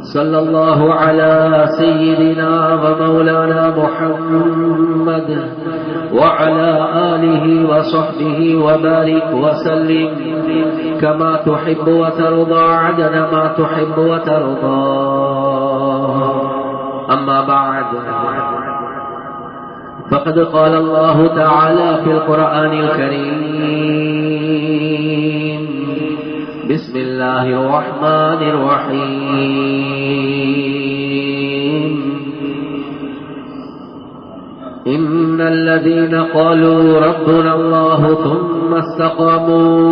صلى الله على سيدنا ومولانا محمد وعلى آله وصحبه وبارك وسلم. كما تحب وترضى عدد ما تحب وترضى. أما بعد فقد قال الله تعالى في القرآن الكريم بسم الله الرحمن الرحيم. إن الذين قالوا ربنا الله ثم استقاموا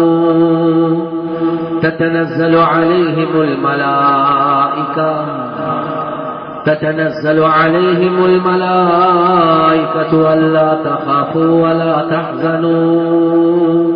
تتنزل عليهم الملائكة تتنزل عليهم الملائكة ألا تخافوا ولا تحزنوا.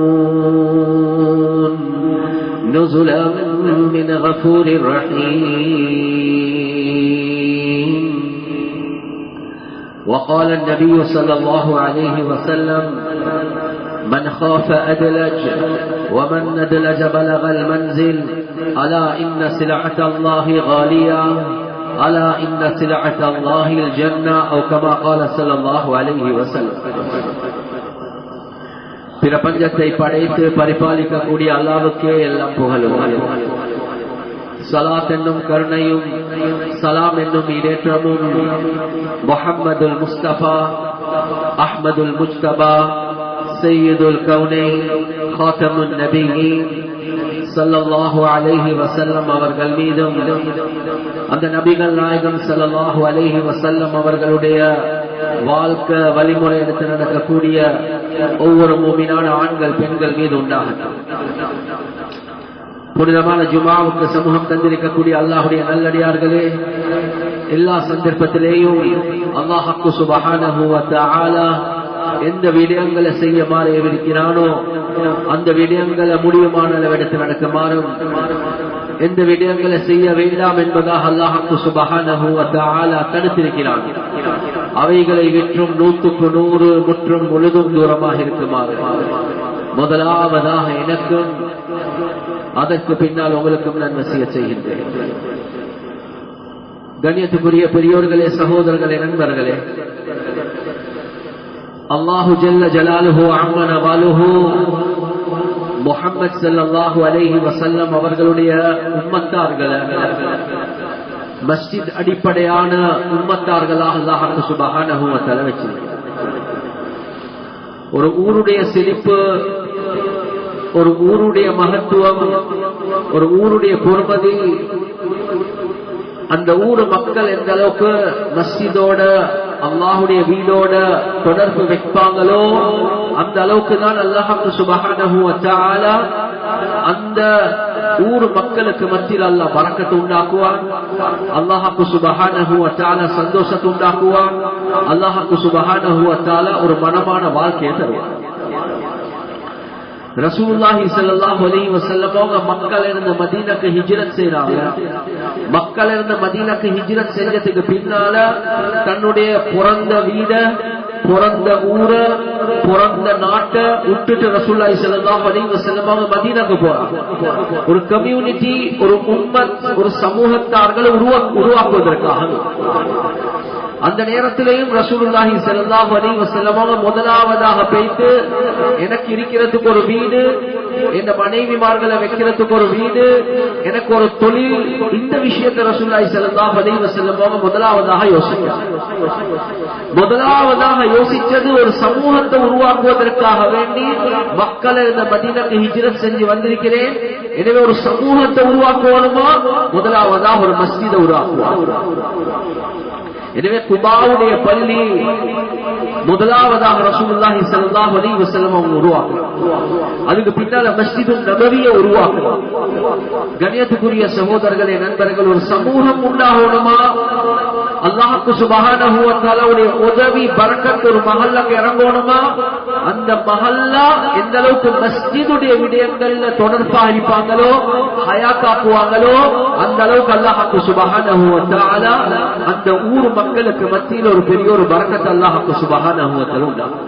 نزلا من غفور رحيم. وقال النبي صلى الله عليه وسلم من خاف أدلج ومن ندلج بلغ المنزل ألا إن سلعة الله غالية ألا إن سلعة الله الجنة. أو كما قال صلى الله عليه وسلم. பிரபஞ்சத்தை படைத்து பரிபாலிக்கக்கூடிய அல்லாவுக்கே எல்லாம் புகழும். சலாத் என்னும் கருணையும் சலாம் என்னும் இடேற்றமும் முஹம்மதுல் முஸ்தபா அஹ்மதுல் முஸ்தபா சையதுல் கவுனை காத்தமுன் நபிஹி சல்லல்லாஹு அலேஹி வசல்லம் அவர்கள் மீதும் அந்த நபிகள் நாயகம் சல்லல்லாஹு அலேஹி வசல்லம் அவர்களுடைய வாழ்க்கை வழிமுறை எடுத்து நடக்கக்கூடிய ஒவ்வொரு மூமினான ஆண்கள் பெண்கள் மீது உண்டாகட்டும். புனிதமான ஜுமாவுக்கு சமூகம் தந்திருக்கக்கூடிய அல்லாஹுடைய நல்லடியார்களே எல்லா சந்தர்ப்பத்திலேயும் அல்லாஹாக்கு சுபகான எந்த விடயங்களை செய்யமாறு இருக்கிறானோ அந்த விடயங்களை முடியுமான அளவிடத்து நடக்குமாறும் எந்த விடயங்களை செய்ய வேண்டாம் என்பதாக அல்லாஹாக்கு சுபகான தடுத்திருக்கிறான். அவைகளை விற்றும் நூற்றுக்கு நூறு முற்றும் முழுதும் தூரமாக இருக்குமாறு. முதலாவதாக எனக்கும் அதற்கு பின்னால் உங்களுக்கும் நான் வசிய செய்கின்றேன். கண்ணியத்துக்குரிய பெரியோர்களே சகோதரர்களே நண்பர்களே அல்லாஹு ஜல்ல ஜலாலுஹு அம்மன வாலுஹு முகமது சல்லாஹூ அலேஹி வசல்லம் அவர்களுடைய உம்மத்தார்களை மஸ்ஜித் அடிப்படையான உம்மத்தார்களாக அல்லாஹாக்கு சுபகான தலை வச்சு ஒரு ஊருடைய செழிப்பு ஒரு ஊருடைய மகத்துவம் ஒரு ஊருடைய பொறுமதி அந்த ஊர் மக்கள் எந்த அளவுக்கு மஸ்ஜிதோட அல்லாஹுடைய வீடோட தொடர்பு வைப்பாங்களோ அந்த அளவுக்கு தான் அல்லாஹாக்கு சுபகான அந்த ஊர் மக்களுக்கு மத்தியில் அல்லாஹ் பறக்கத்தை உண்டாக்குவான். அல்லாஹாக்கு சுபகான சந்தோஷத்தை உண்டாக்குவான். அல்லாஹாக்கு சுபகான ஒரு மனமான வாழ்க்கையை தருவான். ரசூல்லாஹி ஸல்லல்லாஹு அலைஹி வஸல்லம் அவங்க மக்கள் இருந்த மதீனக்கு ஹிஜ்ரத் செய்யறாங்க மக்கள் இருந்த மதீனக்கு ஹிஜ்ரத் செஞ்சதுக்கு பின்னால தன்னுடைய பிறந்த வீட பிறந்த ஊர பிறந்த நாட்டை விட்டுட்டு ரசூல்லாய் செல்லாம் அலைவ செல்லமாக மதீனாக்கு போறாங்க. ஒரு கம்யூனிட்டி ஒரு உம்மத் ஒரு சமூகத்தார்களை உருவா உருவாக்குவதற்காக. அந்த நேரத்திலேயும் ரசூலுல்லாஹி ஸல்லல்லாஹு அலைஹி வஸல்லமாக முதலாவதாக பேய்த்து எனக்கு இருக்கிறதுக்கு ஒரு வீடு என் மனைவிமார்களை வைக்கிறதுக்கு ஒரு வீடு எனக்கு ஒரு தொழில் இந்த விஷயத்தை ரசூல்லாஹி ஸல்லல்லாஹு அலைஹி வஸல்லமாக முதலாவதாக யோசிக்கிறார். முதலாவதாக யோசிச்சது ஒரு சமூகத்தை உருவாக்குவதற்காக வேண்டி மக்களை இந்த மதீனாக்கு ஹிஜ்ரத் செஞ்சு வந்திருக்கிறேன். எனவே ஒரு சமூகத்தை உருவாக்குவோமா முதலாவதாக ஒரு மஸ்ஜிதை உருவாக்குவார் எனவே குபாவுடைய பள்ளி முதலாவதாக ரசூலுல்லாஹி ஸல்லல்லாஹு அலைஹி வஸல்லம் அவங்க உருவாக்குறாங்க அதுக்கு பின்னால மஸ்ஜிது நபவிய உருவாக்குறாங்க கண்ணியத்துக்குரிய சகோதரர்களே நண்பர்கள் ஒரு சமூகம் உண்டாகணுமா அல்லாஹுக்கு சுபஹானஹு வ உதவி பறக்கத்து ஒரு மகல்லாக்கு இறங்கணுமா? அந்த மகல்லா எந்த அளவுக்கு மஸ்ஜிதுடைய விடயங்கள்ல தொடர்பா இருப்பாங்களோ ஹயாத்தாக்குவாங்களோ அந்த அளவுக்கு அல்லாஹாக்கு சுபஹானஹு அந்த ஊர் மக்களுக்கு மத்தியில் ஒரு பெரிய ஒரு பறக்கத்து அல்லாஹாக்கு சுபஹானஹு உண்டாகும்.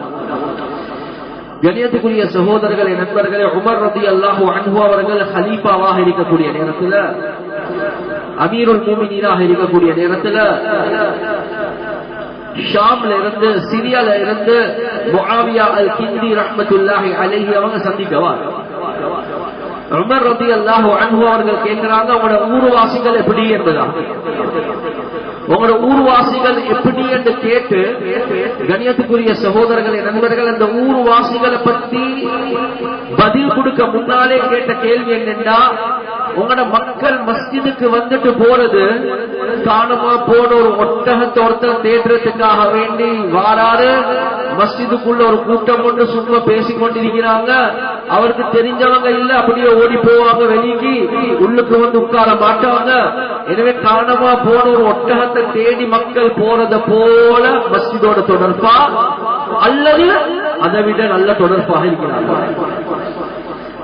கணியத்துக்குரிய சகோதரர்களே நண்பர்களே உமர் ரதி அல்லாஹு அன்பு அவர்கள் ஹலீஃபாவாக இருக்கக்கூடிய நேரத்தில் அமீருல் மூமினீனாக இருக்கக்கூடிய நேரத்தில் ஷாம்ல இருந்து சிரியால இருந்து முஆவியா அல் கிந்தி ரஹ்மத்துல்லாஹி அலைஹி அவங்க சந்திக்கவா உமர் ரபி அல்லாஹு அன்பு அவர்கள் கேட்கிறாங்க உங்களோட ஊர்வாசிகள் எப்படி என்பதா உங்களோட ஊர்வாசிகள் எப்படி என்று கேட்டு கணியத்துக்குரிய சகோதரர்களை நண்பர்கள் அந்த ஊர்வாசிகளை பத்தி பதில் கொடுக்க முன்னாலே கேட்ட கேள்வி என்னென்னா உங்களோட மக்கள் மஸ்ஜிதுக்கு வந்துட்டு போறது காணமா போன ஒரு ஒட்டகத்தை ஒருத்தர் தேடுறதுக்காக வேண்டி வாராரு மஸ்ஜிதுக்குள்ள ஒரு கூட்டம் கொண்டு சும்மா பேசிக் கொண்டிருக்கிறாங்க அவருக்கு தெரிஞ்சவங்க இல்ல அப்படியே ஓடி போவாங்க வெளிக்கு. உள்ளுக்கு வந்து உட்கார மாட்டாங்க. எனவே காரணமா போன ஒரு ஒட்டகத்தை தேடி மக்கள் போறத போல மஸ்ஜிதோட தொடர்பா? அல்லது அதை விட நல்ல தொடர்பாக இருக்கிறாங்க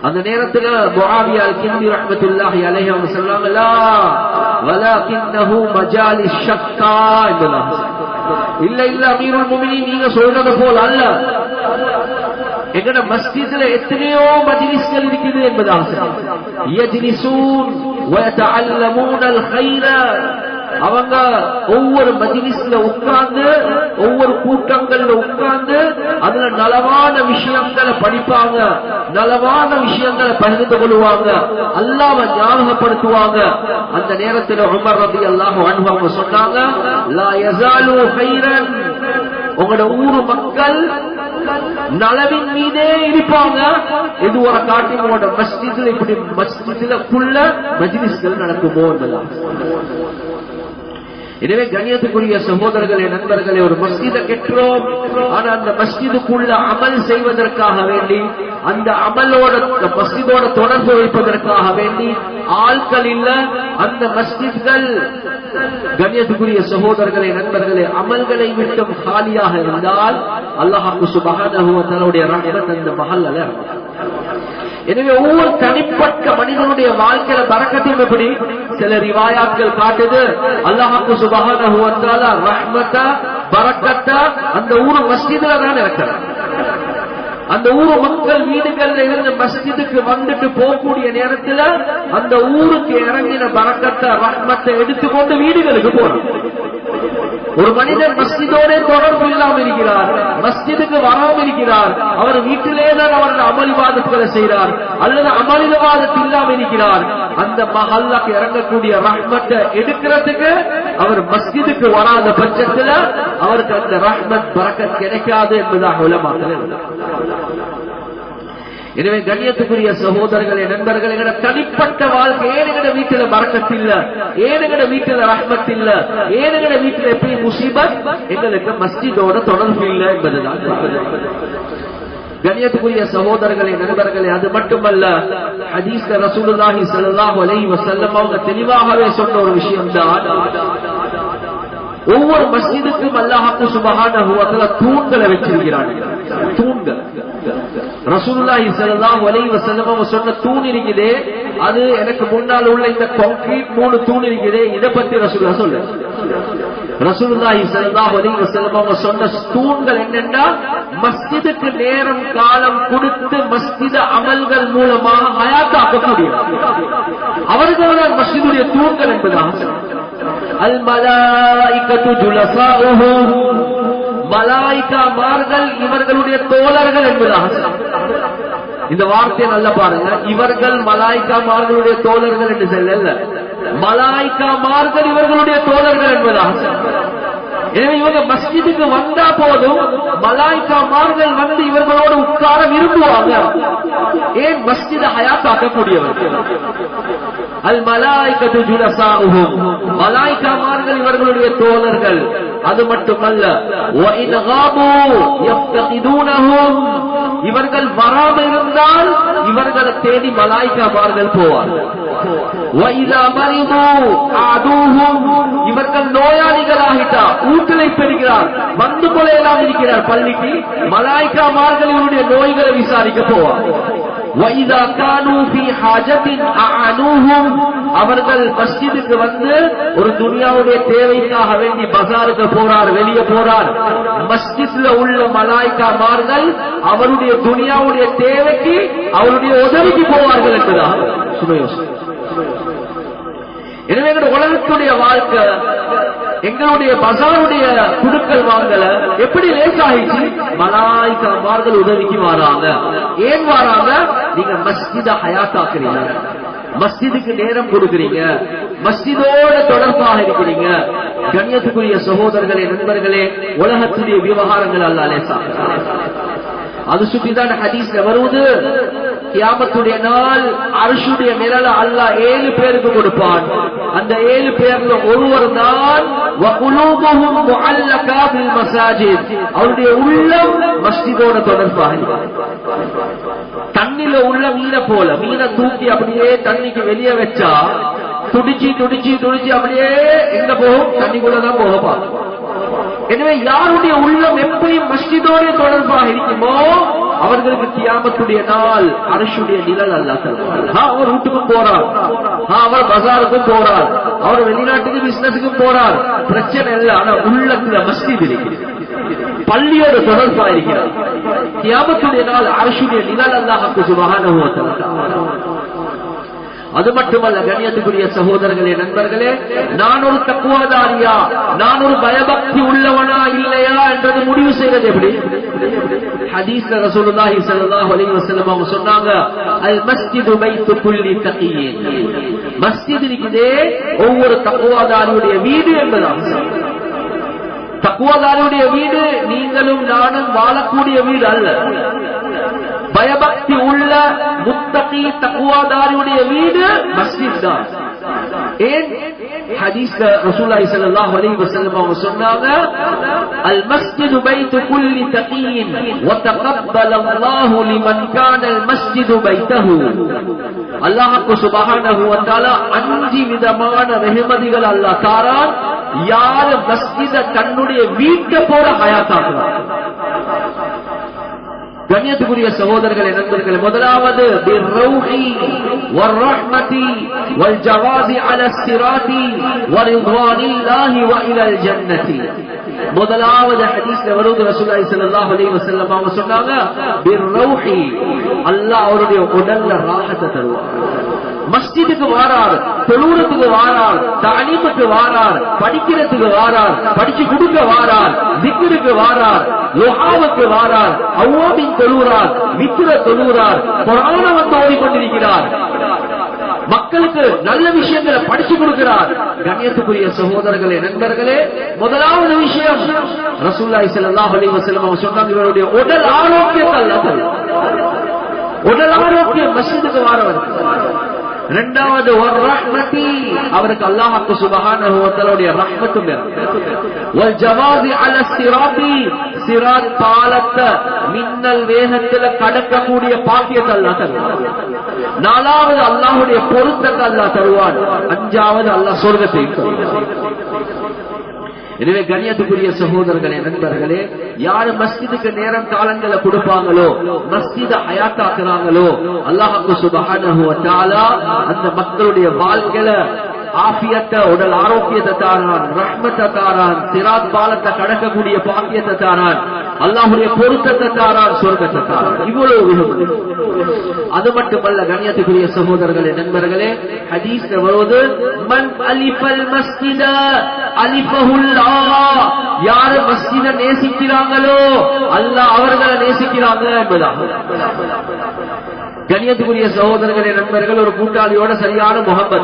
அந்த நேரத்துல முஆவியா கிந்தி ரஹ்மத்துல்லாஹி அலைஹி அவங்க சொன்னாங்களா வலாகின்னஹு மஜாலி ஷக்கா என்பதாக இல்ல இல்ல அமீருல் முமினி நீங்க சொல்றது போல அல்ல. எங்கட மஸ்ஜிதுல எத்தனையோ மஜிலிஸ்கள் இருக்குது என்பதாக யஜ்லிசூன் அவங்க ஒவ்வொரு மஜிலிஸ்ல உட்கார்ந்து ஒவ்வொரு கூட்டங்கள்ல உட்கார்ந்து அதுல நலவான விஷயங்களை படிப்பாங்க. நலவான விஷயங்களை பகிர்ந்து கொள்வாங்க. அல்லாம ஞாபகப்படுத்துவாங்க. அந்த நேரத்தில் உமர் ரபி அல்லாஹ் அவங்க சொன்னாங்க உங்களோட ஊரு மக்கள் நலவின் மீதே இருப்பாங்க. இது ஒரு காட்டி உங்களோட மஸ்ஜித்ல இப்படி மஸ்ஜித்ல குள்ள மஜ்லிஸ்கள் நடக்குமோ என்பதான் எனவே கண்ணியத்துக்குரிய சகோதரர்களே நண்பர்களே ஒரு மஸ்ஜிதை கெட்டுறோம். ஆனா அந்த மஸ்ஜிதுக்குள்ள அமல் செய்வதற்காக வேண்டி அந்த அமலோட மஸ்ஜிதோட தொடர்பு வைப்பதற்காக வேண்டி ஆட்கள் இல்ல அந்த மஸ்ஜித்கள். கண்ணியத்துக்குரிய சகோதரர்களே நண்பர்களே அமல்களை விட்டும் காலியாக இருந்தால் அல்லாஹாக்கு சுபகான தன்னுடைய ரஹ்மத் அந்த மகள் அல்ல எனவே ஒவ்வொரு தனிப்பட்ட மனிதனுடைய வாழ்க்கையில பறக்கத்தையும் எப்படி சில ரிவாயாக்கள் காட்டுது. அல்லாஹாக்கு சுபகான ரஹ்மத்தா பறக்கத்தா அந்த ஊரு மஸ்ஜிதுல தான் இருக்கிறார் அந்த ஊர் மக்கள் வீடுகள்ல இருந்து மஸ்ஜிதுக்கு வந்துட்டு போகக்கூடிய நேரத்துல அந்த ஊருக்கு இறங்கின பறக்கத்தை ரஹ்மத்தை எடுத்துக்கொண்டு வீடுகளுக்கு போறாங்க ஒரு மனிதன் மஸ்ஜிதோட தொடர்பு இல்லாமல் இருக்கிறார் மஸ்ஜிதுக்கு வராமல் இருக்கிறார் அவர் வீட்டிலே தான் அவரது அமளிவாதத்துகளை செய்கிறார் அல்லது அமளிவாதத்து இல்லாமல் இருக்கிறார். அந்த மஹல்லாக்கு இறங்கக்கூடிய ரஹ்மத்தை எடுக்கிறதுக்கு அவர் மஸ்ஜிதுக்கு வராத பட்சத்துல அவருக்கு அந்த ரஹ்மத் பறக்க கிடைக்காது என்பதாக உலமாக்கள் எனவே கண்ணியத்துக்குரிய சகோதரர்களே நண்பர்கள் எங்கட தனிப்பட்ட வாழ்க்கை ஏனுகிற வீட்டுல பறக்கத் இல்ல? ஏனுகிற வீட்டுல ரஹ்மத் இல்ல? ஏனுகிற வீட்டுல எப்படி முசீபத்? எங்களுக்கு மஸ்ஜிதோட தொடர்பு இல்லை என்பதுதான் கணியத்துக்குரிய சகோதரர்களே நண்பர்களே அது மட்டுமல்ல ஹதீஸ்ல ரசூலுல்லாஹி ஸல்லல்லாஹு அலைஹி வஸல்லம் அவங்க தெளிவாகவே சொன்ன ஒரு விஷயம் தான் ஒவ்வொரு மஸ்ஜிதுக்கும் அல்லாஹ் சுபஹானஹு வ தஆலா தூண்களை வச்சிருக்கிறாங்க தூண்கள். ரசூலுல்லாஹி ஸல்லல்லாஹு அலைஹி வஸல்லம் அவங்க சொன்ன தூண் இருக்குதே. அது எனக்கு முன்னால் உள்ள இந்த கான்கிரீட் மூணு தூண் இருக்குதே. இத பத்தி ரசூலுல்லாஹ் சொல்ல ரசூலுல்லாஹி ஸல்லல்லாஹு அலைஹி வஸல்லம் அவங்க சொன்ன தூண்கள் என்னன்னா மஸ்ஜிதுக்கு நேரம் காலம் கொடுத்து மஸ்ஜித அமல்கள் மூலமாக ஹயாத்தாக்கக்கூடிய அவர்கள் தான் மஸ்ஜிதுடைய தூண்கள் என்பதாக அல் மலாயிகத்து ஜுலசாஉஹும் மலாய்க்காமார்கள் இவர்களுடைய தோழர்கள் என்பதாக இந்த வார்த்தையை நல்லா பாருங்க. இவர்கள் மலாய்க்காமார்களுடைய தோழர்கள் என்று சொல்லல. மலாய்க்காமார்கள் இவர்களுடைய தோழர்கள் என்பதாக எனவே இவங்க மஸ்ஜிதுக்கு வந்தா போதும் மலாய்க்காமார்கள் வந்து இவர்களோடு உட்கார விரும்புவாங்க. ஏன் மஸ்ஜித ஹயாத்தாக்கக்கூடியவர்கள் அல் மலாய்கத்து ஜுலசாஹும் மலாய்க்காமார்கள் இவர்களுடைய தோழர்கள். அது மட்டுமல்ல இவர்கள் வராமல் இருந்தால் இவர்களை தேடி மலாய்க்காமார்கள் போவார்கள். இவர்கள் நோயாளிகளாகிட்டா ஊற்றலை பெறுகிறார் வந்து கொலையெல்லாம் இருக்கிறார் பள்ளிக்கு. மலாய்க்காமார்கள் இவருடைய நோய்களை விசாரிக்க போவார் அவர்கள் மஸ்ஜிதுக்கு வந்து ஒரு துணியாவுடைய தேவைக்காக வேண்டி பசாருக்கு போறார் வெளியே போறார். மஸ்ஜித்ல உள்ள மலாய்க்கா மலாய்க்காமார்கள் அவருடைய துனியாவுடைய தேவைக்கு அவருடைய உதவிக்கு போவார்கள் என்றுதான் சுமையோசனை எனவே உலகத்துடைய வாழ்க்கை எங்களுடைய பசாருடைய குழுக்கள் வாங்கல. எப்படி லேசாயிச்சு மலாய்க்காமார்கள் உதவிக்கு வராங்க. ஏன் வராங்க? நீங்க மஸ்ஜித ஹயாத்தாக்குறீங்க. மஸ்ஜிதுக்கு நேரம் கொடுக்குறீங்க. மஸ்ஜிதோட தொடர்பாக இருக்கிறீங்க. கண்ணியத்துக்குரிய சகோதரர்களே நண்பர்களே உலகத்துடைய விவகாரங்கள் அல்ல லேசா அது சுற்றிதான் ஹதீஸ்ல வருவது. கியாமத்துடைய நாள் அரசுடைய நிழலை அல்லா ஏழு பேருக்கு கொடுப்பான். அந்த ஏழு பேர்ல ஒருவர் தான் அவருடைய உள்ளம் மஸ்ஜிதோட தொடர்பாக தண்ணில உள்ள மீனை போல மீனை தூக்கி அப்படியே தண்ணிக்கு வெளியே வச்சா துடிச்சு துடிச்சு துடிச்சு அப்படியே எங்க போகும்? தண்ணிக்குள்ளதான் போகப்பா எனவே யாருடைய உள்ளம் எப்பயும் மஸ்ஜிதோட தொடர்பாக இருக்குமோ அவர்களுக்கு தியாமத்துடைய நாள் அரசுடைய நிழல் அல்ல அவர் வீட்டுக்கும் போறார். அவர் பசாருக்கும் போறார். அவர் வெளிநாட்டுக்கு பிசினஸுக்கும் போறார். பிரச்சனை இல்லை ஆனா உள்ளத்துல மஸ்ஜித் இருக்கிறது பள்ளியோட தொடர்பா இருக்கிறார். கியாமத்துடைய நாள் அரசுடைய நிழல் அல்லாஹுக்கு சுபகான அது மட்டுமல்ல கணியத்துக்குரிய சகோதரர்களே நண்பர்களே நான் ஒரு தக்குவாதாரியா? நான் ஒரு பயபக்தி உள்ளவனா இல்லையா? என்றது முடிவு செய்வது எப்படி? ஹதீஸ் ரசூலுல்லாஹி ஸல்லல்லாஹு அலைஹி வஸல்லம் அவங்க சொன்னாங்க அல் மஸ்ஜிது பைத்து குல்லி தக்கியின் மஸ்ஜித் இருக்குதே ஒவ்வொரு தக்குவாதாரியுடைய வீடு என்பதாம். தக்குவாதாரியுடைய வீடு நீங்களும் நானும் வாழக்கூடிய வீடு அல்ல. பயபக்தி உள்ள முத்தகி தக்குவாதாரியுடைய வீடு மஸ்ஜித் தான். ஏன்? ஹதீஸ்ல ரசூலுல்லாஹி ஸல்லல்லாஹு அலைஹி வஸல்லம் அவங்க சொன்னாங்க அல் மஸ்ஜிது பைத்து குல்லி தகியின் வ தகப்பல அல்லாஹு லிமன் கான அல் மஸ்ஜிது பைத்தஹு அல்லாஹ் சுப்ஹானஹு வ தஆலா அஞ்சு விதமான ரஹமதிகள் அல்லாஹ் தாரான் யார் மஸ்ஜித தன்னுடைய வீட்டை போல ஹயாத்தாக்குறார் كنية كنية سوداء مدراوذ بالروحي والرحمتي والجواب على استراتي ورضوان الله وإلى الجنة مدراوذ حديث لبرود رسول الله صلى الله عليه وسلم بالروحي الله أرد يقول راحة تروح مسجدك وارار تلورتك وارار تعليمك وارار படிக்கிறதுக்கு وارار படிச்சு குடுக்க وارار ذكرك وارار லொஹாவுக்கு வாரார் அவ்வாபின் சொல்லுகிறார் வித்திர சொல்லுகிறார் புராணவத்தை ஓடிக்கொண்டிருக்கிறார் மக்களுக்கு நல்ல விஷயங்களை படிச்சு கொடுக்கிறார். கண்ணியத்துக்குரிய சகோதரர்களே நண்பர்களே முதலாவது விஷயம் ரசூல்லாய் ஸல்லல்லாஹு அலைஹி வஸல்லம் அவங்க சொன்னாங்க இவருடைய உடல் ஆரோக்கியத்தை அல்ல உடல் ஆரோக்கியம் மசிதுக்கு வாரவர். ரெண்டாவது ஒரு ரஹ்மதி. அவருக்கு அல்லாஹ்வுக்கு சுப்ஹானஹு வ தஆலாவுடைய ரஹ்மத்தும் ஜவாதி அல சிராதி சிராத் பாலத்தை மின்னல் வேகத்துல கடக்கக்கூடிய பாக்கியத்தை அல்லா தருவான். நாலாவது அல்லாஹுடைய பொருத்தத்தை அல்லாஹ் தருவான். அஞ்சாவது அல்லாஹ் சொர்க்கத்தை எனவே கண்ணியத்துக்குரிய சகோதரர்களே நண்பர்களே யாரு மஸ்ஜிதுக்கு நேரம் காலங்களை கொடுப்பாங்களோ மஸ்ஜித அயாத்தாக்குறாங்களோ அல்லாஹுக்கு சுபஹானஹு அந்த மக்களுடைய வாழ்க்கையில ஆபியத்தை உடல் ஆரோக்கியத்தை தாரான் ரஹ்மத்தை தாரான் திராத் பாலத்தை கடக்கக்கூடிய பாக்கியத்தை தாரான் அல்லாஹுடைய பொருத்தத்தை தாரான் சொர்க்கத்தை தாரான் இவ்வளவு விரும்பு அது மட்டுமல்ல கண்ணியத்துக்குரிய சகோதரர்களே நண்பர்களே ஹதீஸ் வருவது மன் அலிஃபல் மஸ்ஜித அலிஃபஹுல் ஆஹா யாரு மஸ்ஜித நேசிக்கிறாங்களோ அல்லாஹ் அவர்களை நேசிக்கிறாங்க என்பதாக கண்ணியத்துக்குரிய சகோதரர்களே நண்பர்கள் ஒரு கூட்டாளியோட சரியான முகமது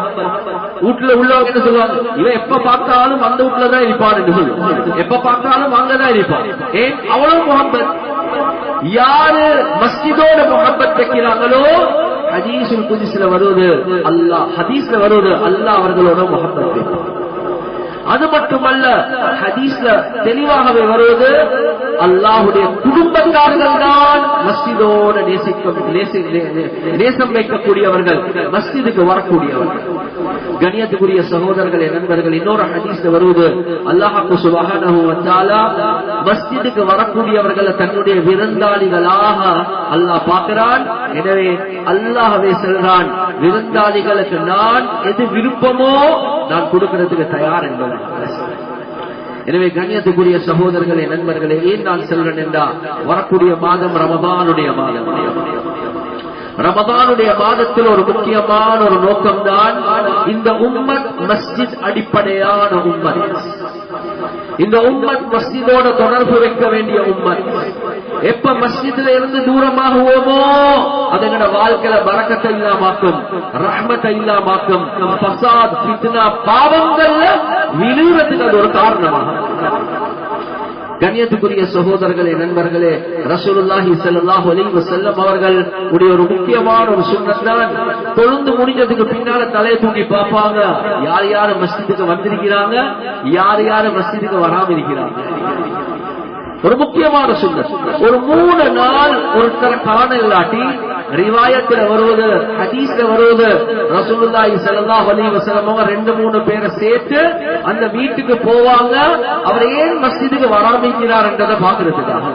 வீட்டுல உள்ளவங்க என்ன சொல்லுவாங்க. இவன் எப்ப பார்த்தாலும் அந்த வீட்டுலதான் இருப்பான் எப்ப பார்த்தாலும் அங்கதான் இருப்பான். ஏன்? அவ்வளவு முகம்பத். யாரு மஸ்ஜிதோட முகம்பத் வைக்கிறாங்களோ ஹதீஸுல் குதிஸ்ல வருவது அல்லாஹ். ஹதீஸ்ல வருவது அல்லாஹ் அவர்களோட முகம்பத். வைப்பான் அது மட்டுமல்ல ஹதீஸ்ல தெளிவாகவே வருவது அல்லாஹுடைய குடும்பத்தார்கள் தான் மஸ்ஜிதோட நேசிக்கும் நேசம் வைக்கக்கூடியவர்கள் மஸ்ஜிதுக்கு வரக்கூடியவர்கள். கணியத்துக்குரிய சகோதரர்களே நண்பர்கள் இன்னொரு ஹதீஸ்ல வருவது அல்லாஹாக்கு சுபஹானஹு வந்தாலா மஸ்ஜிதுக்கு வரக்கூடியவர்களை தன்னுடைய விருந்தாளிகளாக அல்லாஹ் பார்க்கிறான். எனவே அல்லாஹவே செல்றான் விருந்தாளிகளுக்கு நான் எது விருப்பமோ நான் கொடுக்கிறதுக்கு தயார் என்பது எனவே கண்ணியத்துக்குரிய சகோதரர்களே நண்பர்களே ஏன் நான் சொல்றேன் என்றா வரக்கூடிய மாதம் ரமபானுடைய மாதம். ரமதானுடைய மாதத்தில் ஒரு முக்கியமான ஒரு நோக்கம் தான் இந்த உம்மத் மஸ்ஜித் அடிப்படையான உம்மத். இந்த உம்மத் மஸ்ஜிதோட தொடர்பு வைக்க வேண்டிய உம்மத். எப்ப மஸ்ஜித்ல இருந்து தூரமாகுவோமோ அது எங்கட வாழ்க்கையில பறக்கத்தை இல்லாமாக்கும் ரஹ்மத்தை இல்லாமாக்கும் பசாத் பித்னா பாவங்கள்ல விழுறதுக்கு அது ஒரு காரணமாக. கண்ணியத்துக்குரிய சகோதரர்களே நண்பர்களே ரசூலுல்லாஹி ஸல்லல்லாஹு அலைஹி செல்லம் அவர்கள் உடைய ஒரு முக்கியமான ஒரு சுண்ணத்தான் தொழுந்து முடிஞ்சதுக்கு பின்னால தலையை தூக்கி பார்ப்பாங்க. யார் யார் மஸ்ஜிதுக்கு வந்திருக்கிறாங்க? யார் யார் மஸ்ஜிதுக்கு வராம இருக்கிறாங்க? ஒரு முக்கியமான சுண்ணத் ஒரு மூணு நாள் ஒருத்தரை காண இல்லாட்டி ரிவாயத்துல வருவது ஹதீஸ்ல வருவது ரசூலுல்லாஹி ஸல்லல்லாஹு அலைஹி வஸல்லம் அவங்க ரெண்டு மூணு பேரை சேர்த்து அந்த வீட்டுக்கு போவாங்க. அவர் ஏன் மஸ்ஜிதுக்கு வராமிக்கிறார்ன்றதை பாக்குறதுக்காக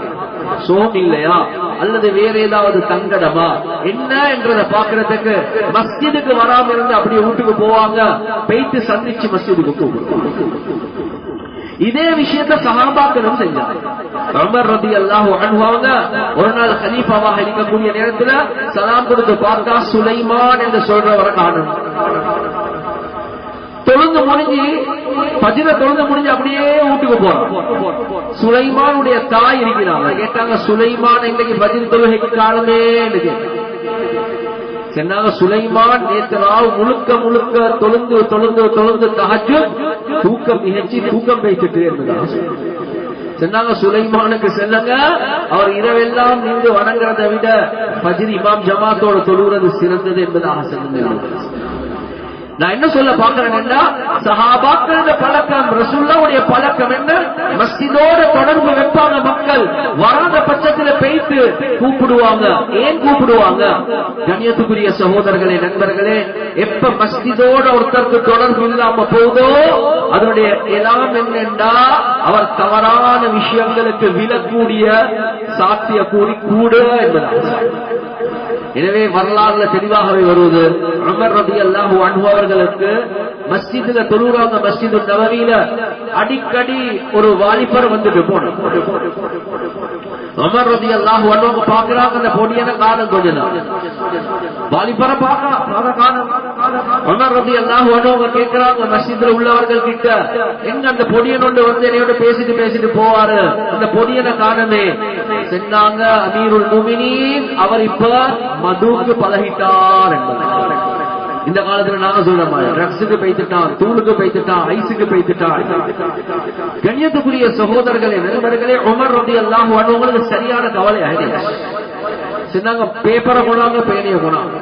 சோம் இல்லையா? அல்லது வேற ஏதாவது தங்கடமா? என்ன என்றதை பாக்குறதுக்கு மஸ்ஜிதுக்கு வராம இருந்து அப்படியே வீட்டுக்கு போவாங்க. போயிட்டு சந்திச்சு மஸ்ஜிதுக்கு கூப்பிடுவாங்க. இதே விஷயத்த சகாபாக்களும் செஞ்சாங்க. அமர் ரதி அல்லாஹு அனுபவங்க ஒரு நாள் ஹலீஃபாவாக இருக்கக்கூடிய நேரத்துல சலாம் கொடுத்து பார்த்தா சுலைமான் என்று சொல்றவரை காணும். தொழுந்து முடிஞ்சு பஜில தொழுந்து முடிஞ்சு அப்படியே வீட்டுக்கு போறோம். சுலைமானுடைய தாய் இருக்கிறாங்க. கேட்டாங்க சுலைமான் இன்னைக்கு பஜிர் தொழுகைக்கு காலமே சென்னாங்க சுலைமான் நேற்று ராவ் முழுக்க முழுக்க தொழுந்து தொழுந்து தொழுந்து தகச்சு தூக்கம் நிகழ்ச்சி தூக்கம் பேசிட்டு இருந்ததா. சொன்னாங்க சுலைமானுக்கு செல்லுங்க அவர் இரவெல்லாம் நின்று வணங்குறதை விட பஜிர் இமாம் ஜமாத்தோட தொழுகிறது சிறந்தது என்பதாக சொல்லுங்க நான் என்ன சொல்ல பாக்குறேன்னா சஹாபாக்களோட பழக்கம் ரசுல்லாவுடைய பழக்கம் என்ன? மஸ்ஜிதோட தொடர்பு வைப்பாங்க மக்கள். வராத பட்சத்துல பெய்த்து கூப்பிடுவாங்க. ஏன் கூப்பிடுவாங்க? கண்ணியத்துக்குரிய சகோதரர்களே நண்பர்களே எப்ப மஸ்ஜிதோட ஒருத்தருக்கு தொடர்பு இல்லாம போதோ அதனுடைய எல்லாம் என்னென்றா அவர் தவறான விஷயங்களுக்கு விழக்கூடிய சாத்திய கூறி கூட என்பதாக எனவே வரலாறுல தெளிவாகவே வருவது அமர் ரபி அல்லாஹு அன்பு அவர்களுக்கு மஸ்ஜிதுல தொழுறாங்க மஸ்ஜிது நவவியில அடிக்கடி ஒரு வாலிபர் வந்துட்டு போன அமர் ரபி அல்லாஹு அன்பு பாக்குறாங்க அந்த பொடியான காலம் கொஞ்சம் நாள். வாலிபரை பார்க்கலாம் உமர் ரதி அல்லாஹு அன்பு கேட்கிறாங்க மஸ்ஜிதுல உள்ளவர்கள் கிட்ட எங்க அந்த பொடியனோடு வந்து என்னையோட பேசிட்டு பேசிட்டு போவாரு? அந்த பொடியனை காணமே. சொன்னாங்க அமீருல் முமினீன். அவர் இப்ப மதுவுக்கு பழகிட்டார் என்பது இந்த காலத்துல நாங்க சொல்றோம் ட்ரக்ஸுக்கு பைத்துட்டான் தூளுக்கு பைத்துட்டான் ஐஸுக்கு பைத்துட்டான் கண்ணியத்துக்குரிய சகோதரர்களே நண்பர்களே உமர் ரதி எல்லாம் உங்களுக்கு சரியான கவலை ஆகிடுச்சு சின்னாங்க பேப்பரை கொண்டாங்க பேனிய கொண்டாங்க.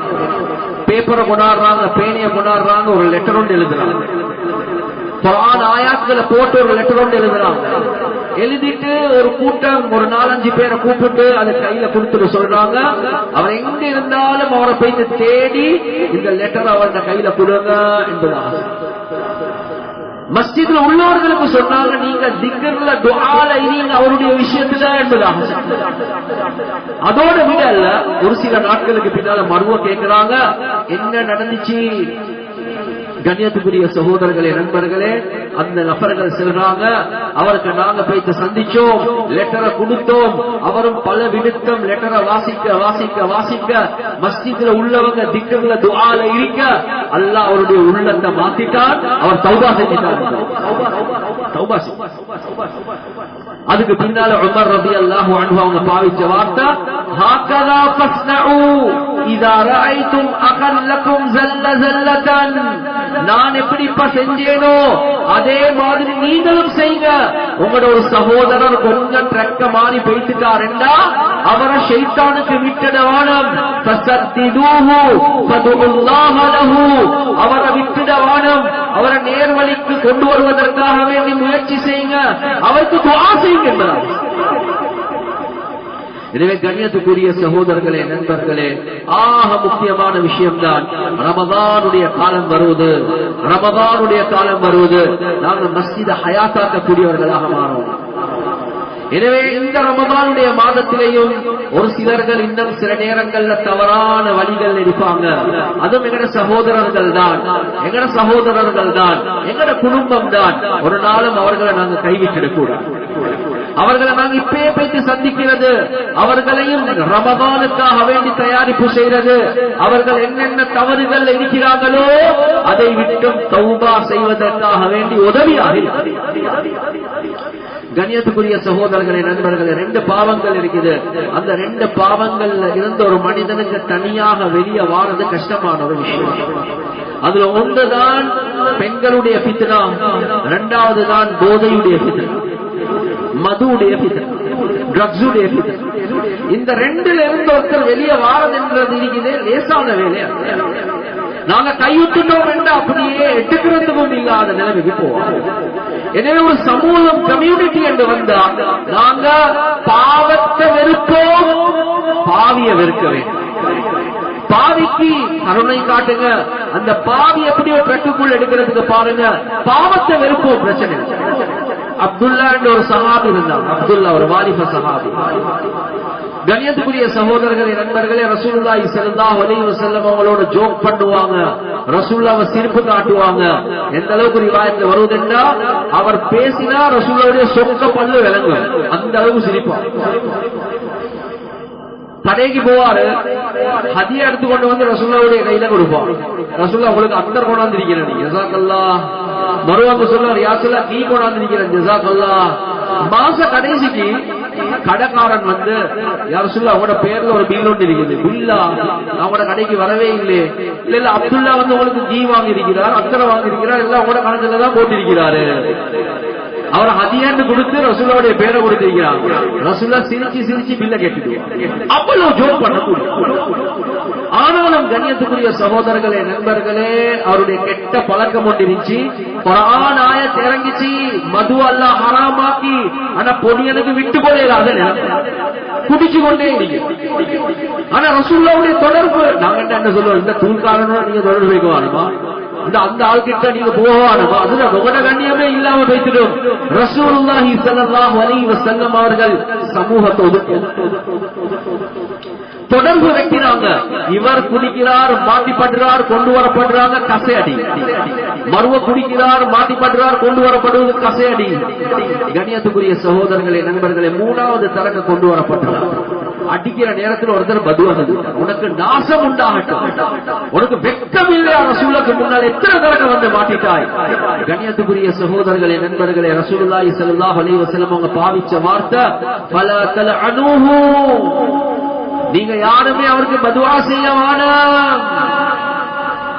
பேப்பரை கொண்டாடுறாங்க பேனிய கொண்டாடுறாங்க ஒரு லெட்டர் ஒன்று எழுதுறாங்க. ஆயாக்களை போட்டு ஒரு லெட்டர் ஒன்று எழுதுறாங்க. எழுதிட்டு ஒரு கூட்டம் ஒரு நாலஞ்சு பேரை கூப்பிட்டு அதை கையில கொடுத்துட்டு சொல்றாங்க. அவர் எங்க இருந்தாலும் அவரை போய் தேடி இந்த லெட்டர் அவர்கிட்ட கையில கொடுங்க என்பதாக மஸ்ஜித்ல உள்ளவர்களுக்கு சொன்னாங்க நீங்க திக்கர்ல துவால நீங்க அவருடைய விஷயத்துல என்பதாக அதோட விட அல்ல ஒரு சில நாட்களுக்கு பின்னால மருவ கேட்கிறாங்க என்ன நடந்துச்சு? கண்ணியத்துக்குரிய சகோதரர்களே நண்பர்களே அந்த நபர்கள் செல்றாங்க அவருக்கு நாங்க போயிட்டு சந்திச்சோம். லெட்டரை கொடுத்தோம். அவரும் பல விடுத்தம் லெட்டரை வாசிக்க வாசிக்க வாசிக்க மஸ்ஜித்ல உள்ளவங்க திக்கங்கள துவால இருக்க அல்லாஹ் அவருடைய உள்ளத்தை மாத்திட்டார் அவர் தௌபா செஞ்சிட்டார். அதுக்கு பின்னால உமர் ரலியல்லாஹு அன்ஹு அவங்க பாவிச்ச வார்த்தை ஹாக்கதா ஃபஸ்னஉ இதா ரஅய்தும் அகல்லக்கும் زل زلة. நான் எப்படிப்பா செஞ்சேனோ அதே மாதிரி நீங்களும் செய்யுங்க உங்களோட ஒரு சகோதரர் கொஞ்சம் ட்ரக்க மாறி போயிட்டுட்டாருண்டா அவரை ஷைத்தானுக்கு விட்டுடவானம் அவரை விட்டுடவானம் அவரை நேர்வழிக்கு கொண்டு வருவதற்காக வேண்டி முயற்சி செய்யுங்க. அவருக்கு துவா செய்யுங்க எனவே கண்ணியத்துக்குரிய சகோதரர்களே நண்பர்களே ஆக முக்கியமான விஷயம்தான் ரமதானுடைய காலம் வருவது. ரமதானுடைய காலம் வருவது. நாங்கள் மஸ்ஜித ஹயாத்தாக்கக்கூடியவர்களாக மாறோம். எனவே இந்த ரமதானுடைய மாதத்திலேயும் ஒரு சிலர்கள் இன்னும் சில நேரங்கள்ல தவறான வழிகள் இருப்பாங்க அதுவும் எங்கட சகோதரர்கள் தான் எங்கட சகோதரர்கள் தான் எங்கட குடும்பம் தான் ஒரு நாளும் அவர்களை நாங்க கைவிட்டு கூடாது அவர்களை நாங்கள் இப்பயே பேசி சந்திக்கிறது. அவர்களையும் ரமதானுக்காக வேண்டி தயாரிப்பு செய்கிறது. அவர்கள் என்னென்ன தவறுகள் இருக்கிறார்களோ அதை விட்டும் தௌபா செய்வதற்காக வேண்டி உதவியாக கண்ணியத்துக்குரிய சகோதரர்களே நண்பர்களே ரெண்டு பாவங்கள் இருக்குது. அந்த ரெண்டு பாவங்கள்ல இருந்து ஒரு மனிதனுக்கு தனியாக வெளியே வாரது கஷ்டமான ஒரு விஷயம். அதுல ஒன்றுதான் பெண்களுடைய பித்னா இரண்டாவது தான் போதையுடைய பித்னா. மதுவுடைய ட்ரக்ஸுடைய இந்த ரெண்டுல இருந்து ஒருத்தர் வெளியே வாரதுன்றது இருக்குது லேசான வேலை நாங்க கைவிட்டுட்டோம் என்று அப்படியே எடுக்கிறதுக்கும் இல்லாத நிலைமைக்கு போவோம். எனவே ஒரு சமூகம் கம்யூனிட்டி என்று வந்தா நாங்க பாவத்தை வெறுப்போம் பாவிய வெறுக்க வேண்டும். பாவிக்கு கருணை காட்டுங்க. அந்த பாவி எப்படியோ ட்ரக்குக்குள் எடுக்கிறதுக்கு பாருங்க பாவத்தை வெறுப்போம் பிரச்சனை அப்துல்லா என்ற ஒரு சஹாபி இருந்தாங்க அப்துல்லா ஒரு வாலிப சஹாபி. கணியத்துக்குரிய சகோதரர்களே நண்பர்களே ரசூலுல்லாஹி ஸல்லல்லாஹு அலைஹி செல்லம் அவங்களோட ஜோக் பண்ணுவாங்க. ரசூலுல்லாஹ்வை சிரிப்பு காட்டுவாங்க. எந்த அளவுக்கு ரிவாயத்துல வருவதுன்னா அவர் பேசினா ரசூல்லாவுடைய சொந்த பல்லு விளங்கும். அந்த அளவுக்கு சிரிப்பார் கடைக்கு போவாரு ஹதியா எடுத்து கொண்டு வந்து ரசுல்லாவுடைய கையில கொடுப்பான் ரசுல்லா உங்களுக்கு அக்தர் கொண்டாந்து இருக்கிறேன் ஜசாக்கல்லா மறுவாங்க சொல்லுவார் யாசுல்லா நீ கொண்டாந்திருக்கிறேன் ஜசாக்கல்லா மாச கடைசிக்கு கடைக்காரன் வந்து யார் சொல்ல அவங்களோட பேர்ல ஒரு பில் ஒன்று இருக்குது. புல்லா அவங்களோட கடைக்கு வரவே இல்லையே இல்ல இல்ல அப்துல்லா வந்து உங்களுக்கு ஜீ வாங்கி இருக்கிறார் அத்தரை வாங்கி இருக்கிறார் எல்லாம் உங்களோட கணக்குல தான் போட்டிருக்கிறாரு. அவர் ஹதியான்னு கொடுத்து ரசூலாவுடைய பேரை கொடுத்திருக்கிறாங்க ரசூலா சிரிச்சு சிரிச்சு பில்ல கேட்டு அவ்வளவு ஜோக் பண்ணக்கூடிய ஆனாலும் கண்ணியத்துக்குரிய சகோதரர்களே நண்பர்களே அவருடைய கெட்ட பழக்கம் ஒன்று இருந்துச்சு. குரான் ஆயத் இறங்கிச்சு. மது அல்ல ஹராமாக்கி. ஆனா பொடியனுக்கு விட்டு போயிடாத குடிச்சு கொண்டே ஆனா ரசூல்லாவுடைய தொடர்பு நாங்க என்ன சொல்லுவோம்? இந்த தூள்காரனோட நீங்க தொடர்பு வைக்க இந்த அந்த ஆள்கிட்ட நீங்க போவானோ அதுல உங்களோட கண்ணியமே இல்லாம பேசிடும் ரசூலுல்லாஹி ஸல்லல்லாஹு அலைஹி வஸல்லம் அவர்கள் சமூகத்தோடு தொடர்பு வைக்கிறாங்க இவர் குடிக்கிறார் மாட்டிப்படுறார் கொண்டு வரப்படுறாங்க கசையடி மருவ குடிக்கிறார் மாட்டிப்படுறார் கொண்டு வரப்படுவது கசையடி கண்ணியத்துக்குரிய சகோதரர்களே நண்பர்களே மூணாவது தரக்க கொண்டு வரப்பட்டுள்ளார் அடிக்கிற நேரத்தில் ஒருத்தர் பதுவானது உனக்கு நாசம் உண்டாகட்டும். உனக்கு வெக்கம் இல்லையா ரசூலுக்கு முன்னால் எத்தனை தடவை வந்து மாட்டிட்டாய்? கண்ணியத்துக்குரிய சகோதரர்களே நண்பர்களே ரசூலுல்லாஹி ஸல்லல்லாஹு அலைஹி வஸல்லம் அவங்க பாவிச்ச வார்த்தை பல தல அனுஹு நீங்க யாருமே அவருக்கு பதுவா செய்ய வேணாம்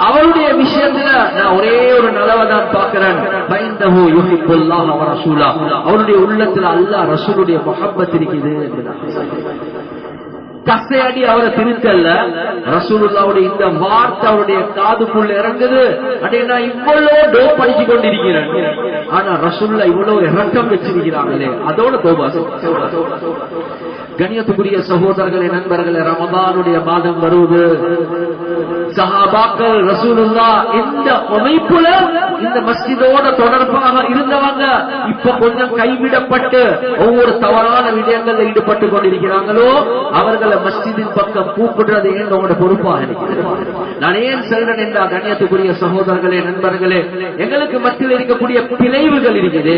அவருடைய விஷயத்துல நான் ஒரே ஒரு நலவை தான் பார்க்கிறேன். பயந்தஹு யுஹிப்புல்லாஹ் வ ரசூலா. அவருடைய உள்ளத்துல அல்லாஹ் ரசூலுடைய முஹப்பத் இருக்குது. என்பதாக கசையாடி அவரை திருத்தல்ல. ரசூலுல்லாவுடைய இந்த வார்த்தை அவருடைய காதுக்குள்ள இறங்குது. அப்படின்னா நான் இவ்வளவு டோப் அடிச்சு கொண்டிருக்கிறேன் ஆனா ரசூல்லா இவ்வளவு இறக்கம் வச்சிருக்கிறாங்களே. அதோட தோபா கண்ணியத்துக்குரிய சகோதரர்களே நண்பர்களே ரமதானுடைய மாதம் வருவது. சஹாபாக்கள் ரசூலுல்லா எந்த அமைப்புல இந்த மஸ்ஜிதோட தொடர்பாக இருந்தவங்க இப்ப கொஞ்சம் கைவிடப்பட்டு ஒவ்வொரு தவறான விடயங்கள்ல ஈடுபட்டு கொண்டிருக்கிறாங்களோ அவர்களை மஸ்ஜிதின் பக்கம் கூப்பிடுறது ஏன் அவங்களோட பொறுப்பாக இருக்கிறது நான் ஏன் சொல்றேன் என்றா கண்ணியத்துக்குரிய சகோதரர்களே நண்பர்களே எங்களுக்கு மத்தியில் இருக்கக்கூடிய பிழைவுகள் இருக்குது.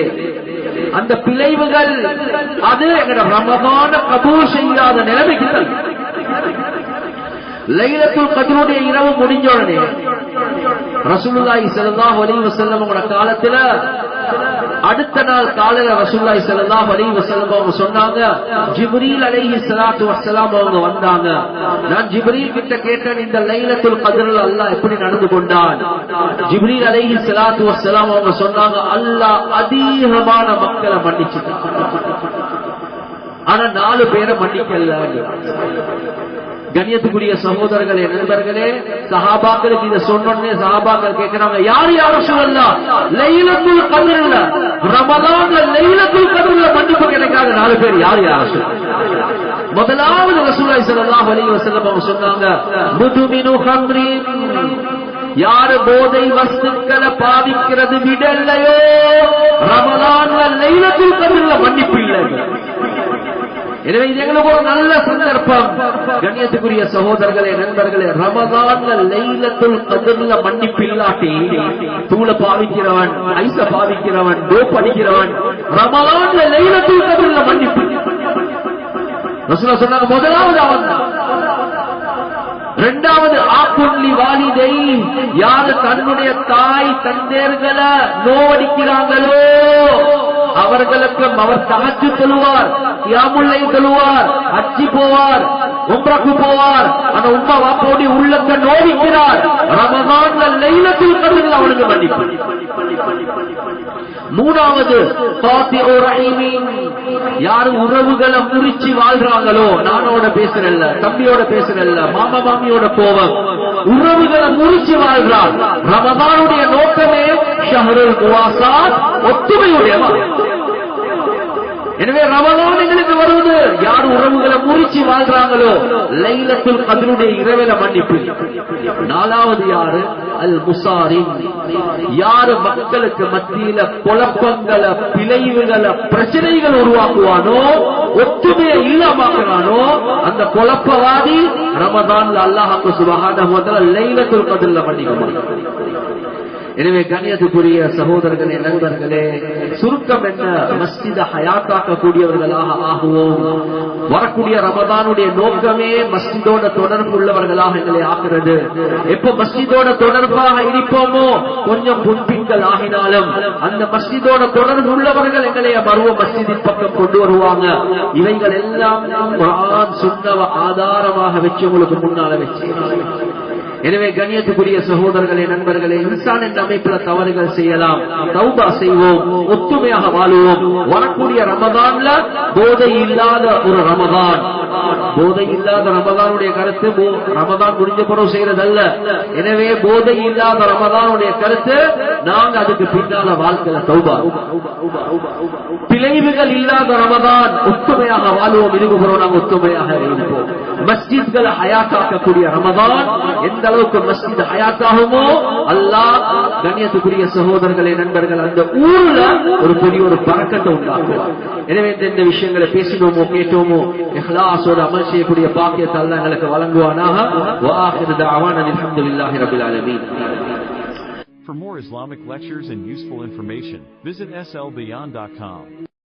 அந்த பிழைவுகள் அது எங்களோட ரமமான கபூர் செய்யாத நிலைமைக்கு லைலத்துல் கதிரோடைய இரவு முடிஞ்ச உடனே ரசூலுல்லாஹி ஸல்லல்லாஹு அலைஹி வஸல்லம் காலத்துல அடுத்த நாள் காலையில ரசூலுல்லாஹி ஸல்லல்லாஹு அலைஹி வஸல்லம் அவங்க சொன்னாங்க ஜிப்ரீல் அலைஹி ஸலாத்து வஸ்ஸலாம் அவங்க வந்தாங்க. நான் ஜிப்ரீல் கிட்ட கேட்டேன் இந்த லைலத்துல் கத்ரில் அல்லாஹ் எப்படி நடந்து கொண்டான்? ஜிப்ரீல் அலைஹி ஸலாத்து வஸ்ஸலாம் அவங்க சொன்னாங்க அல்லாஹ் அதிகமான மக்களை மன்னிச்சுட்டான். ஆனா நாலு பேரை மன்னிக்கல கண்ணியத்துக்குரிய சகோதரர்களே நண்பர்களே சஹாபாக்களுக்கு இதை சொன்னோடனே சஹாபாக்கள் கேட்கிறாங்க யார் யார சொல்லலாம் லைலத்துல் இல்ல ரமதான்ல லைலத்துல் கதிர்ல மன்னிப்பு கிடைக்காத நாலு பேர் யார் யார முதலாவது ரசூலாய் ஸல்லல்லாஹு வலிய செல்லம் அவங்க சொன்னாங்க முதுமினு ஹம்ரின். யாரு போதை வஸ்துக்களை பாதிக்கிறது விடலையோ? ரமலான்ல லைலத்துல் கதிர்ல மன்னிப்பு இல்லை எனவே இது எங்களுக்கு ஒரு நல்ல சந்தர்ப்பம். கண்ணியத்துக்குரிய சகோதரர்களே நண்பர்களே ரமதான்ல லைலத்துல் கதிர்ல மன்னிப்பு இல்லாட்டி தூள பாவிக்கிறவன் ஐச பாவிக்கிறவன் டோப் அடிக்கிறவன் ரமதான்ல லைலத்துல் கதிர்ல மன்னிப்பு. சொன்னாங்க முதலாவது அவன். இரண்டாவது ஆப்புள்ளி வாலிதை யாரு தன்னுடைய தாய் தந்தேர்களை நோவடிக்கிறாங்களோ அவர்களுக்கும் அவர் தகச்சு சொல்லுவார் யாமுல்லை சொல்லுவார் அச்சி போவார் உம்ராக்கு போவார். அந்த உம்மா வாப்போடி உள்ளத்தை நோவிக்கிறார். ரமதான் லைலத்தில் கதிரில் அவனுக்கு மன்னிப்பு. மூணாவது காத்திரு யாரு உறவுகளை முறிச்சு வாழ்றாங்களோ நானோட பேசுறல்ல தம்பியோட பேசுறல்ல மாமா மாமியோட போவம் உறவுகளை முறிச்சு வாழ்றார். ரமதானுடைய நோக்கமே ஷஹருல் ஒத்துமையுடைய எனவே ரமதான் யார் உறவுகளை முறிச்சு வாழ்றாங்களோ லைலத்துல் கதிருடைய இரவில மன்னிப்பு. நாலாவது யாரு? அல் முசாரின் யாரு மக்களுக்கு மத்தியில குழப்பங்களை பிழைவுகளை பிரச்சனைகள் உருவாக்குவானோ ஒத்துமையை இல்லாமக்கிறானோ அந்த குழப்பவாதி ரமதான்ல அல்லாஹாக்கு சுபகான முதல்ல லைலத்துல் கதிரில் மன்னிக்க முடியும். எனவே கண்ணியத்துக்குரிய சகோதரர்களே நண்பர்களே சுருக்கம் என்ன? மஸ்ஜித ஹயாத்தாக்கக்கூடியவர்களாக ஆகுவோம். வரக்கூடிய ரமதானுடைய நோக்கமே மஸ்ஜிதோட தொடர்பு உள்ளவர்களாக எங்களை ஆக்குறது. எப்ப மஸ்ஜிதோட தொடர்பாக இருப்போமோ கொஞ்சம் முன்பின்கள் ஆகினாலும் அந்த மஸ்ஜிதோட தொடர்பு உள்ளவர்கள் எங்களை மருவ மஸ்ஜிதின் பக்கம் கொண்டு வருவாங்க. இவைகள் எல்லாம் குர்ஆன் ஆதாரமாக வச்சு உங்களுக்கு முன்னால வச்சு எனவே கண்ணியத்துக்குரிய சகோதரர்களே நண்பர்களே இன்சான் என்ற அமைப்புல தவறுகள் செய்யலாம். தௌபா செய்வோம் ஒத்துமையாக வாழுவோம். வரக்கூடிய ரமதான்ல போதை இல்லாத ஒரு ரமதான். போதை இல்லாத ரமதானுடைய கருத்து ரமதான் முடிஞ்ச பிறகு செய்யறதல்ல. எனவே போதை இல்லாத ரமதானுடைய கருத்து நாங்க அதுக்கு பின்னால வாழ்க்கையில சௌபா பிழைவுகள் இல்லாத ரமதான் ஒத்துமையாக வாழ்வோம். இருக்குகிறோம் நாங்கள் ஒத்துமையாக இருப்போம். மஸ்ஜித்களை ஹயாத்தாக்கக்கூடிய ரமதான் எந்த அளவுக்கு மஸ்ஜித் ஹயாத்தாகுமோ அல்லா கண்ணியத்துக்குரிய சகோதரர்களே நண்பர்கள் அந்த ஊர்ல ஒரு பெரிய ஒரு பறக்கத்தை உண்டாக்குவார். எனவே இந்த விஷயங்களை பேசினோமோ கேட்டோமோ எஹ்லாசோட அமல் செய்யக்கூடிய பாக்கியத்தை அல்லாஹ் எங்களுக்கு வழங்குவானாக வாஹிரு தஅவானா அல்ஹம்துலில்லாஹி ரப்பில் ஆலமீன் For more Islamic lectures and useful information, visit slbeyond.com.